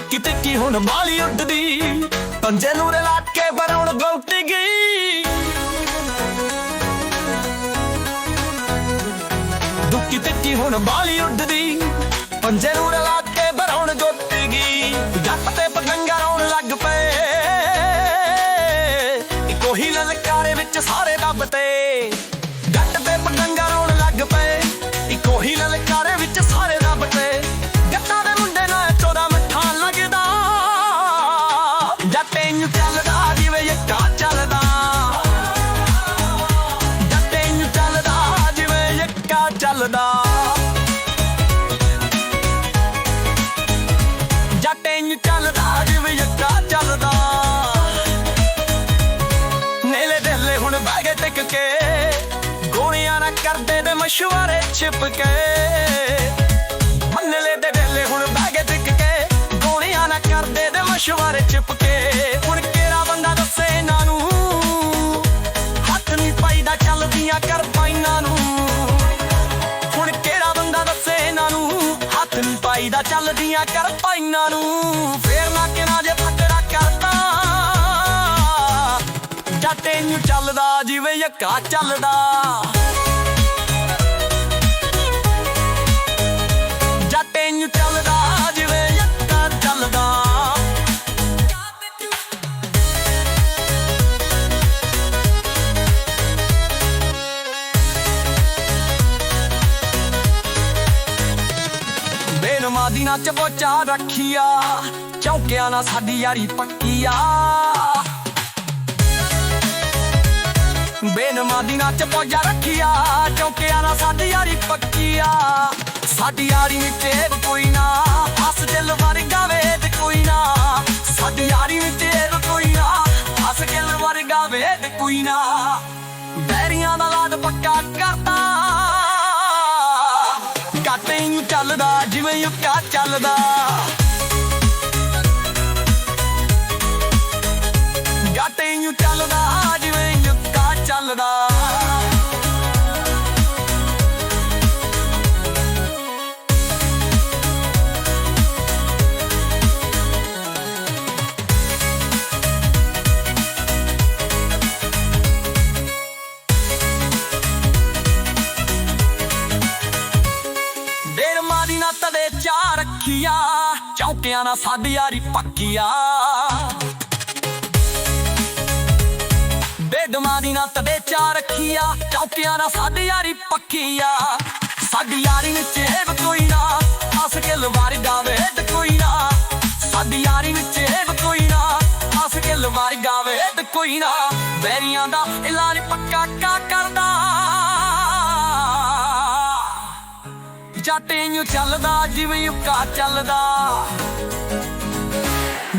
ਦੁੱਕੀ ਟਿੱਕੀ ਹੁਣ ਬਾਲੀ ਉੱਡਦੀ? ਪੰਜੇ ਨੂੰ ਰਲਾ ਕੇ ਬਰਾਉਣ ਗੌਟੀ ਗਈ ਦੁੱਕੀ ਟਿੱਕੀ ਹੁਣ ਬਾਲੀ ਉੱਡਦੀ? ਪੰਜੇ ਨੂੰ ਰਲਾ ਕੇ ਬਰਾਉਣ ਗੌਟੀ ਗਈ ਜੱਟ ਤੇ ਪਤੰਗਾ ਰੌਣ ਲੱਗ ਪਏ। ਇੱਕੋ ਹੀ ਲਲਕਾਰੇ ਵਿੱਚ ਸਾਰੇ ਦੱਬ ਜੱਟੇ ਚੱਲਦਾ ਜਿਵੇਂ ਯੱਕਾ ਚੱਲਦਾ। ਜੱਟੇ ਚੱਲਦਾ ਜਿਵੇਂ ਯੱਕਾ ਚੱਲਦਾ। ਜੱਟੇ ਚੱਲਦਾ ਜਿਵੇਂ ਯੱਕਾ ਚੱਲਦਾ। ਨੇਲੇ ਦੇਲੇ ਹੁਣ ਬਾਗੇ ਟਿਕ ਕੇ, ਗੋਲੀਆਂ ਨਾ ਕਰਦੇ ਤੇ ਮਸ਼ਵਾਰੇ ਛਿਪ ਕੇ। ਮੰਨਲੇ ਦੇ ਵੇਲੇ ਹੁਣ ਬਾਗੇ ਟਿਕ ਕੇ, ਗੋਲੀਆਂ ਨਾ ਕਰਦੇ ਤੇ ਮਸ਼ਵਾਰੇ ਛਿਪ ਹੱਥ ਚੱਲਦੀਆਂ ਕਰ ਪਾਈਨਾਂ ਨੂੰ। ਫੇਰ ਨਾ ਕਿਨਾ ਜੇ ਫਟੜਾ ਕਰਦਾ। ਜੱਟੇ ਨੂੰ ਚੱਲਦਾ, ਜਿਵੇਂ ਯੱਕਾ ਚੱਲਦਾ। ਬੇਨਮਾਦੀ ਨਾ ਚਪੋਚਾ ਰੱਖੀਆ। ਚੌਕਿਆਂ ਨਾਲ ਸਾਡੀ ਯਾਰੀ ਪੱਕੀਆ। ਬੇਨਮਾਦੀ ਨਾ ਚਪੋਚਾ ਰੱਖੀਆ। ਚੌਕਿਆਂ ਨਾਲ ਸਾਡੀ ਯਾਰੀ ਪੱਕੀਆ। ਸਾਡੀ ਯਾਰੀ ਵਿੱਚ ਇਹ ਕੋਈ ਨਾ। ਹੱਸ ਦਿਲ ਵਰਗਾ ਵੇਦ ਕੋਈ ਨਾ। ਸਾਡੀ ਯਾਰੀ ਵਿੱਚ ਇਹ ਕੋਈ ਨਾ। ਹੱਸ ਦਿਲ ਵਰਗਾ ਵੇਦ ਕੋਈ ਨਾ। ਬੈਰੀਆਂ ਦਾ ਲਾਡ ਪੱਕਾ ਕਰਦਾ ਕਾਟੇ ਨੂੰ ਚੱਲਦਾ ਜਿਵੇਂ ਯੁੱਕਾ ਚੱਲਦਾ। ਚਾਰ ਰੱਖੀਆ ਚੌਕਿਆਂ ਨਾਲ ਸਾਡੀ ਯਾਰੀ ਪੱਕੀਆ। ਬੇਦਮਾਰੀ ਨਾ ਤਦੇ ਚਾਰ ਰੱਖੀਆ ਚੌਕਿਆਂ ਨਾਲ ਸਾਡੀ ਯਾਰੀ ਪੱਕੀਆ। ਸਾਡੀ ਯਾਰੀ ਵਿੱਚ ਇਹ ਕੋਈ ਨਾ, ਹੱਸ ਕੇ ਲਵਾਰ ਗਾਵੇ ਤੇ ਕੋਈ ਨਾ। ਸਾਡੀ ਯਾਰੀ ਵਿੱਚ ਇਹ ਕੋਈ ਨਾ, ਹੱਸ ਕੇ ਲਵਾਰ ਗਾਵੇ ਤੇ ਕੋਈ ਨਾ। ਬੈਰੀਆਂ ਦਾ ਇਲਾਜ ਪੱਕਾ ਕਾ ਕਰਦਾ। ਜੱਟੇ ਨੂੰ ਚੱਲਦਾ ਜਿਵੇਂ ਯੁੱਕਾ ਚੱਲਦਾ।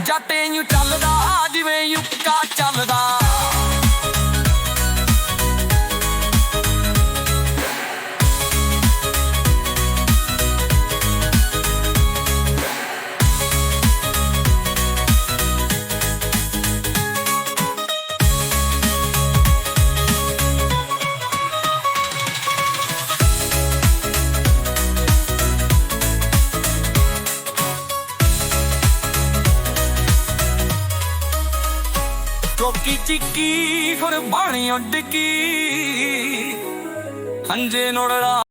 ਜੱਟੇ ਨੂੰ ਚੱਲਦਾ ਜਿਵੇਂ ਯੁੱਕਾ ਟੋਕੀ ਚਿੱਕੀ ਫਿਰ ਬਾਣੀ ਉੱਡ ਕੀ ਹੰਜੇ ਨੋੜੜਾ